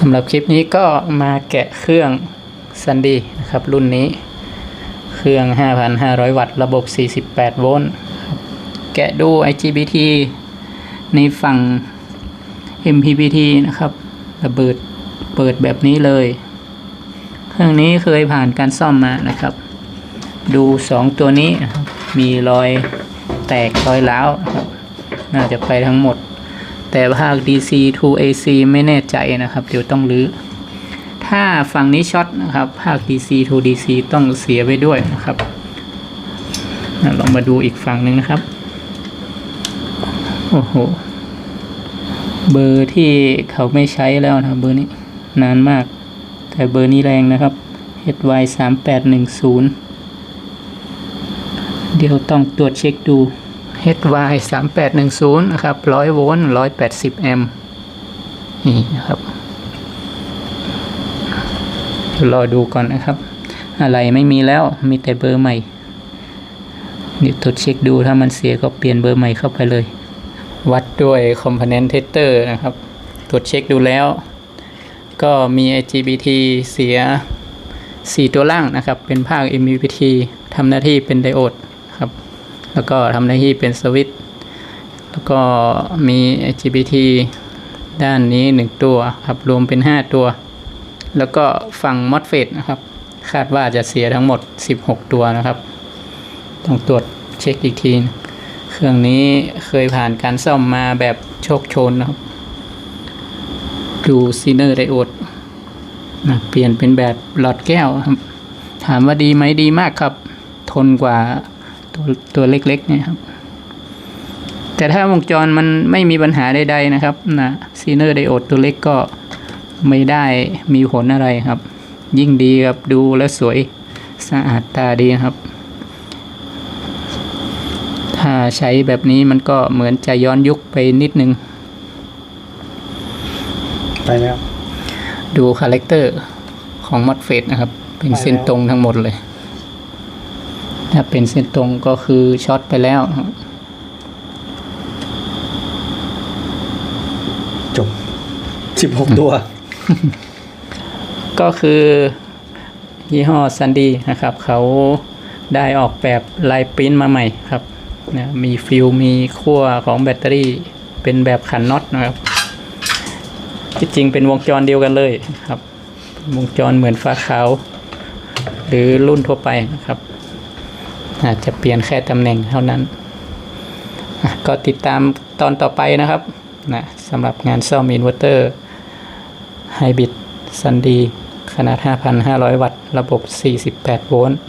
สำหรับคลิปนี้ก็มาแกะเครื่องซันดีนะครับ รุ่นนี้ เครื่อง 5,500 วัตต์ ระบบ 48 โวลต์ แกะดู IGBT ในฝั่ง MPPT นะครับ ระเบิดเปิดแบบนี้เลย เครื่องนี้เคยผ่านการซ่อมมานะครับ ดู 2 ตัวนี้ มีรอยแตกรอยร้าว น่าจะไปทั้งหมด แต่ภาค DC to AC ไม่แน่ใจนะครับ เดี๋ยวต้องรื้อ ถ้าฝั่งนี้ช็อตนะครับ ภาค DC to DC ต้องเสียไปด้วยนะครับลองมาดูอีกฝั่งหนึ่งนะครับ โอ้โห เบอร์ที่เขาไม่ใช้แล้วนะเบอร์นี้นานมาก แต่เบอร์นี้แรงนะครับ HY 3 8 1 0 เดี๋ยวต้องตรวจเช็คดู HY 3 8 1 0 นะครับ 100 โวลต์ 180 แอมป์นี่นะครับ รอดูก่อนนะครับ อะไรไม่มีแล้วมีแต่เบอร์ใหม่ เดี๋ยวตรวจเช็คดูถ้ามันเสียก็เปลี่ยนเบอร์ใหม่เข้าไปเลย วัดด้วย Component Tester นะครับ ตรวจเช็คดูแล้ว ก็มี IGBT เสีย 4 ตัวล่างนะครับ เป็นภาค MPPT ทำหน้าที่เป็นไดโอดครับ แล้วก็ทำหน้าที่เป็นสวิตแล้วก็มี IGBT ด้านนี้ 1 ตัวครับรวมเป็น 5 ตัว แล้วก็ฝั่ง MOSFET นะครับ คาดว่าจะเสียทั้งหมด 16 ตัวนะครับ ต้องตรวจเช็คอีกที เครื่องนี้เคยผ่านการซ่อมมาแบบโชคชนนะครับดูซีเนอร์ไดโอดนะเปลี่ยนเป็นแบบหลอดแก้วครับ ถามว่าดีไหมดีมากครับ ทนกว่า ตัวตัวเล็กๆเนี่ยครับ แต่ถ้าวงจรมันไม่มีปัญหาใดๆนะครับนะซีเนอร์ไดโอดตัวเล็กก็ไม่ได้มีผลอะไรครับ ยิ่งดีครับดูแล้วสวยสะอาดตาดีนะครับ ถ้าใช้แบบนี้มันก็เหมือนจะย้อนยุคไปนิดนึง ไปแล้ว ดูคาแรคเตอร์ของมอดเฟตนะครับ เป็นเส้นตรงทั้งหมดเลย ถ้าเป็นเส้นตรงก็คือช็อตไปแล้วครับจบสิบหกตัว ก็คือยี่ห้อซันดีนะครับ เขาได้ออกแบบลายปริ้นมาใหม่ครับนะมีฟิลมีขั้วของแบตเตอรี่เป็นแบบขันน็อตนะครับ ที่จริงเป็นวงจรเดียวกันเลยครับ วงจรเหมือนฟ้าขาว หรือรุ่นทั่วไปนะครับ อาจจะเปลี่ยนแค่ตำแหน่งเท่านั้น ก็ติดตามตอนต่อไปนะครับนะสำหรับงานซ่อมอินเวอร์เตอร์ไฮบริดซันดีขนาด 5,500 วัตต์ ระบบ 48 โวลต์